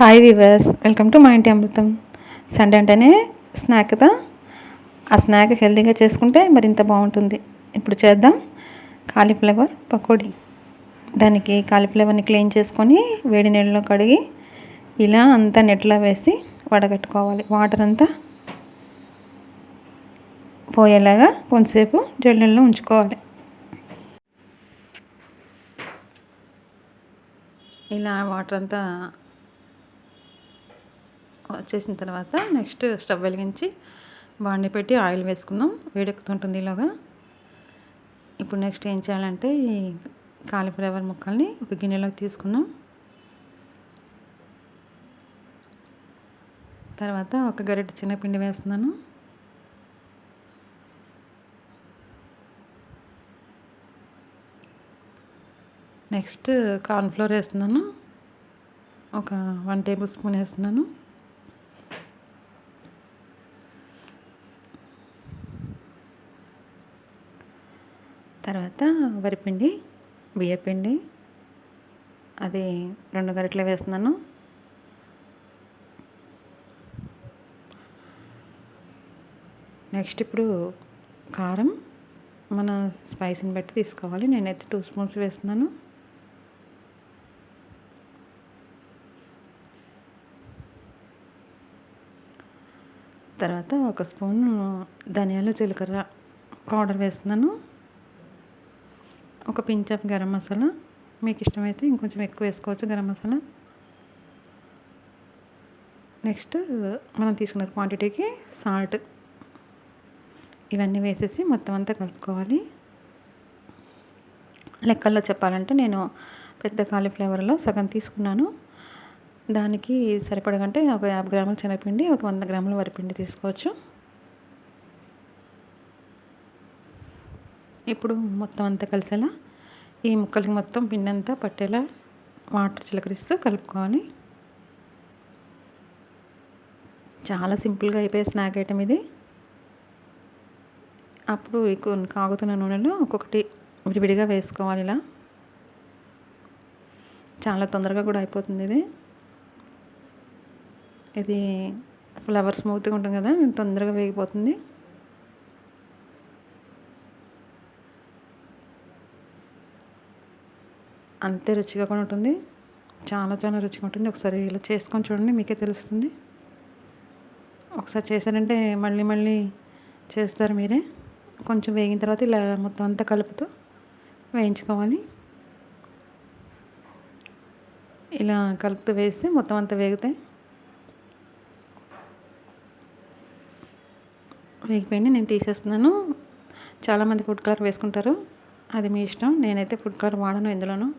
Hi viewers welcome to మా ఇంటి అమృతం సండే అంటేనే స్నాక్ కదా ఆ స్నాక్ హెల్తీగా చేసుకుంటే మరింత బాగుంటుంది. ఇప్పుడు చేద్దాం. కాలీఫ్లవర్ పకోడీ. దానికి కాలీఫ్లవర్ని క్లీన్ చేసుకొని వేడి నీళ్ళలో కడిగి ఇలా అంతా నెట్లో వేసి వడగట్టుకోవాలి. వాటర్ అంతా పోయేలాగా కొంతసేపు జల్లెల్లో ఉంచుకోవాలి. ఇలా వాటర్ అంతా వచ్చేసిన తర్వాత నెక్స్ట్ స్టవ్ వెలిగించి బాండి పెట్టి ఆయిల్ వేసుకుందాం. వేడెక్కుతుంటుంది ఇలాగా. ఇప్పుడు నెక్స్ట్ ఏం చేయాలంటే ఈ కాలిఫ్లవర్ ముక్కల్ని ఒక గిన్నెలోకి తీసుకుందాం. తర్వాత ఒక గరిటె చిన్నపిండి వేస్తున్నాను. నెక్స్ట్ కార్న్ఫ్లోర్ వేస్తున్నాను. ఒక వన్ టేబుల్ స్పూన్ వేస్తున్నాను. తర్వాత వరిపిండి బియ్యపిండి అది రెండు గరిటలు వేస్తున్నాను. నెక్స్ట్ ఇప్పుడు కారం మన స్పైసీని బట్టి తీసుకోవాలి. నేనైతే టూ స్పూన్స్ వేస్తున్నాను. తర్వాత ఒక స్పూన్ ధనియాలు జీలకర్ర పౌడర్ వేస్తున్నాను. ఒక పించ్ ఆఫ్ గరం మసాలా. మీకు ఇష్టమైతే ఇంకొంచెం ఎక్కువ వేసుకోవచ్చు గరం మసాలా. నెక్స్ట్ మనం తీసుకున్న క్వాంటిటీకి సాల్ట్ ఇవన్నీ వేసేసి మొత్తం అంతా కలుపుకోవాలి. లెక్కల్లో చెప్పాలంటే నేను పెద్ద కాలీఫ్లవర్లో సగం తీసుకున్నాను. దానికి సరిపడగంటే ఒక యాభై గ్రాముల శనగపిండి ఒక వంద గ్రాముల వరిపిండి తీసుకోవచ్చు. ఇప్పుడు మొత్తం అంతా కలిసేలా ఈ ముక్కలకి మొత్తం పిండంతా పట్టేలా వాటర్ చిలకరిస్తూ కలుపుకోవాలి చాలా సింపుల్గా అయిపోయే స్నాక్ ఐటమ్ ఇది. అప్పుడు ఎక్కువ కాగుతున్న నూనెలో ఒక్కొక్కటి విడివిడిగా వేసుకోవాలి ఇలా. చాలా తొందరగా కూడా అయిపోతుంది ఇది. ఇది ఫ్లవర్ స్మూత్గా ఉంటుంది కదా తొందరగా వేగిపోతుంది. అంతే రుచిగా కూడా ఉంటుంది. చాలా చాలా రుచిగా ఉంటుంది. ఒకసారి ఇలా చేసుకొని చూడండి మీకే తెలుస్తుంది. ఒకసారి చేశారంటే మళ్ళీ మళ్ళీ చేస్తారు మీరే. కొంచెం వేగిన తర్వాత ఇలా మొత్తం అంతా కలుపుతూ వేయించుకోవాలి. ఇలా కలుపుతూ వేస్తే మొత్తం అంతా వేగుతాయి. వేగిపోయింది. నేను తీసేస్తున్నాను. చాలామంది ఫుడ్ కలర్ వేసుకుంటారు. అది మీ ఇష్టం. నేనైతే ఫుడ్ కలర్ వాడను ఇందులోనూ.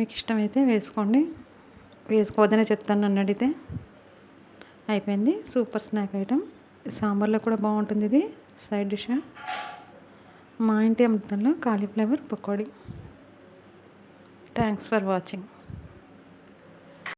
మీకు ఇష్టమైతే వేసుకోండి. వేసుకోవద్దనే చెప్తాను నన్ను అడిగితే. అయిపోయింది. Super snack item. సాంబార్లో కూడా బాగుంటుంది ఇది. Side dish. మా ఇంటి అమృతంలో cauliflower pakodi. Thanks for watching.